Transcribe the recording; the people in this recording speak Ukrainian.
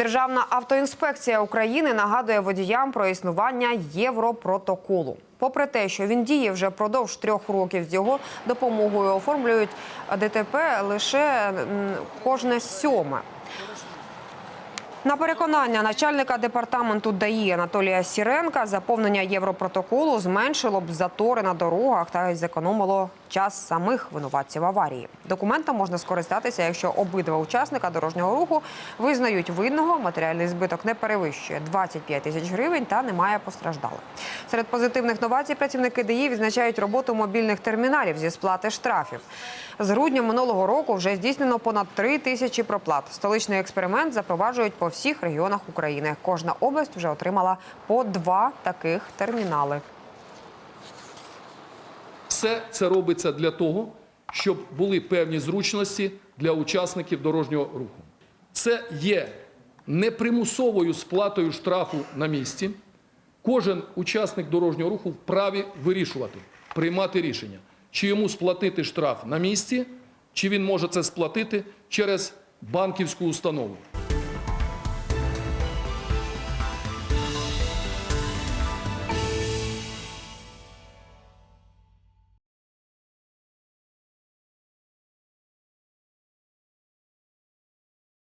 Державна автоінспекція України нагадує водіям про існування Європротоколу. Попри те, що він діє вже продовж трьох років, з його допомогою оформлюють ДТП лише кожне сьоме. На переконання начальника департаменту ДАІ Анатолія Сіренка заповнення Європротоколу зменшило б затори на дорогах та зекономило час самих винуватців аварії. Документом можна скористатися, якщо обидва учасника дорожнього руху визнають винного, матеріальний збиток не перевищує 25 тисяч гривень та немає постраждалих. Серед позитивних новацій працівники ДАІ відзначають роботу мобільних терміналів зі сплати штрафів. З грудня минулого року вже здійснено понад 3 тисячі проплат. Столичний експеримент запроваджують по всіх регіонах України. Кожна область вже отримала по два таких термінали. Все це робиться для того, щоб були певні зручності для учасників дорожнього руху. Це є непримусовою сплатою штрафу на місці. Кожен учасник дорожнього руху вправі вирішувати, приймати рішення, чи йому сплатити штраф на місці, чи він може це сплатити через банківську установу.